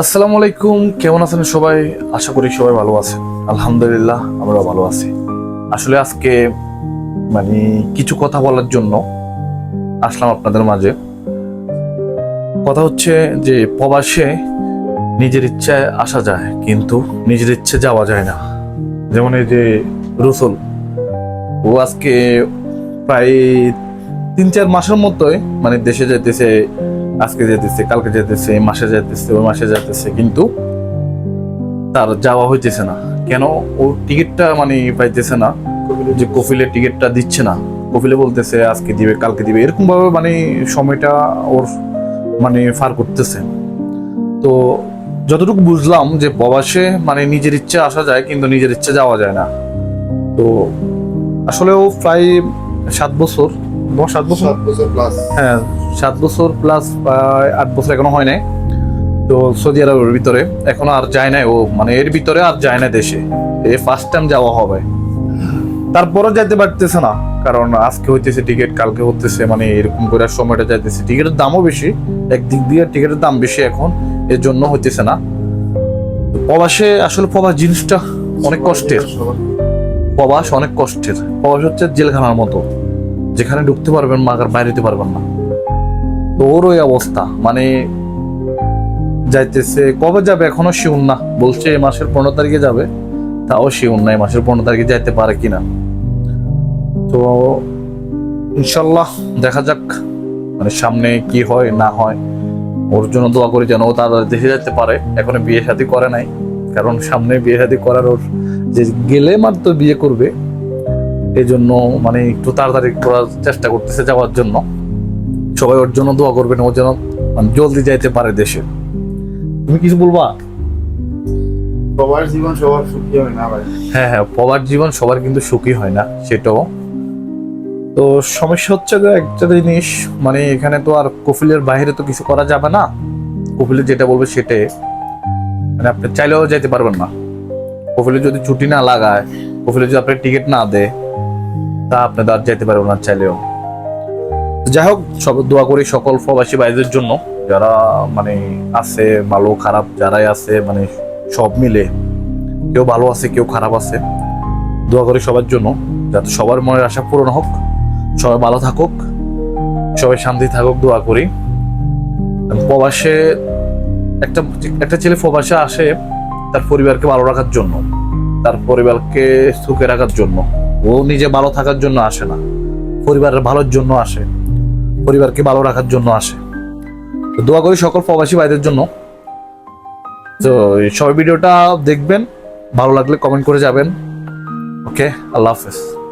আসসালামু আলাইকুম, কেমন আছেন সবাই? আশা করি সবাই ভালো আছেন। আলহামদুলিল্লাহ আমরা ভালো আছি। আসলে আজকে মানে কিছু কথা বলার জন্য আসলাম আপনাদের মাঝে। কথা হচ্ছে যে, প্রবাসে নিজের ইচ্ছায় আসা যায়, কিন্তু নিজের ইচ্ছে যাওয়া যায় না। যেমন এই যে রসুল, ও আজকে প্রায় তিন চার মাসের মতোই মানে দেশে যেতেছে আজকে যেতেছে কালকে যেতেছে এই মাসে যেতেছে ওই মাসে যেতেছে কিন্তু তার যাওয়া হইতেছে না। কেন? ওর টিকিটটা মানে পাইতেছে না যে কফিলের টিকিটটা দিচ্ছে না। কফিলে বলতেছে আজকে দিবে কালকে দিবে। এরকম ভাবে মানে সময়টা ওর মানে ফার করতেছে। তো যতটুকু বুঝলাম যে প্রবাসে মানে নিজের ইচ্ছে আসা যায় কিন্তু নিজের ইচ্ছে যাওয়া যায় না। তো আসলে ও প্রায় সাত বছর সাত বছর? হ্যাঁ সাত বছর প্লাস আট বছর এখনও হয় নাই। তো সৌদি আরবের ভিতরে এখনও আর যায় নাই ও মানে এর ভিতরে আর যায় না দেশে। এই ফার্স্ট টাইম যাওয়া হবে। তারপরও যাইতে পারতেছে না, কারণ আজকে হইতেছে টিকিট কালকে হতেছে মানে এরকম করে আর সময়টা যাইতেছে। টিকিটের দামও বেশি, একদিক দিয়ে টিকিটের দাম বেশি এখন, এর জন্য হইতেছে না। প্রবাসে আসলে প্রবাস জিনিসটা অনেক কষ্টের। প্রবাস অনেক কষ্টের। প্রবাস হচ্ছে জেলখানার মতো, যেখানে ঢুকতে পারবেন মাগার বাইরে যেতে পারবেন না। ওর ওই অবস্থা। মানে যাইতেছে, কবে যাবে এখনও শিউন না। বলছে এই মাসের পনেরো তারিখে যাবে। তাও শিউন না এই মাসের পনেরো তারিখে যাইতে পারে কিনা। তো ইনশাল্লাহ দেখা যাক মানে সামনে কি হয়, না হয়। ওর জন্য দোয়া করি যেন ও তাড়াতাড়ি দেশে যেতে পারে। এখনও বিয়ে শাদী করে নাই। কারণ সামনে বিয়ে শাদী করার ওর যে গেলে মাত্র বিয়ে করবে এই জন্য মানে একটু তাড়াতাড়ি করার চেষ্টা করতেছে যাওয়ার জন্য। সবাই ওর জন্য দোয়া করবেন ও যেন মানে জলদি যাইতে পারে দেশে। তুমি কিছু বলবা? জীবন সবার সুখী হয় না ভাই? হ্যাঁ হ্যাঁ প্রবাস জীবন সবার কিন্তু সুখী হয় না সেটাও। তো সমস্যা হচ্ছে যে একটা জিনিস মানে এখানে তো আর কফিলের বাইরে তো কিছু করা যাবে না। কফিলে যেটা বলবে সেটাই। মানে আপনি চাইলেও যেতে পারবেন না। কফিলে যদি ছুটি না লাগায় কফিলে যদি আপনার টিকিট না দেয় তা আপনি তো আর যেতে পারবেন না চাইলেও। যাই হোক সব দোয়া করি সকল প্রবাসী ভাইদের জন্য। যারা মানে আছে ভালো, খারাপ, যারাই আছে মানে সব মিলে, কেউ ভালো আছে, কেউ খারাপ আছে, দোয়া করি সবার জন্য। যাতে সবার মনের আশা পূরণ হোক, সবাই ভালো থাকুক, সবাই শান্তি থাকুক, দোয়া করি। প্রবাসে একটা একটা ছেলে প্রবাসে আসে তার পরিবারকে ভালো রাখার জন্য, তার পরিবারকে সুখে রাখার জন্য। ও নিজে ভালো থাকার জন্য আসে না, পরিবারের ভালোর জন্য আসে। পরিবারকে ভালো রাখার জন্য আসে। তো দোয়া করি সকল প্রবাসী ভাইদের জন্য। তো সবাই ভিডিওটা দেখবেন, ভালো লাগলে কমেন্ট করে যাবেন। ওকে আল্লাহ হাফেজ।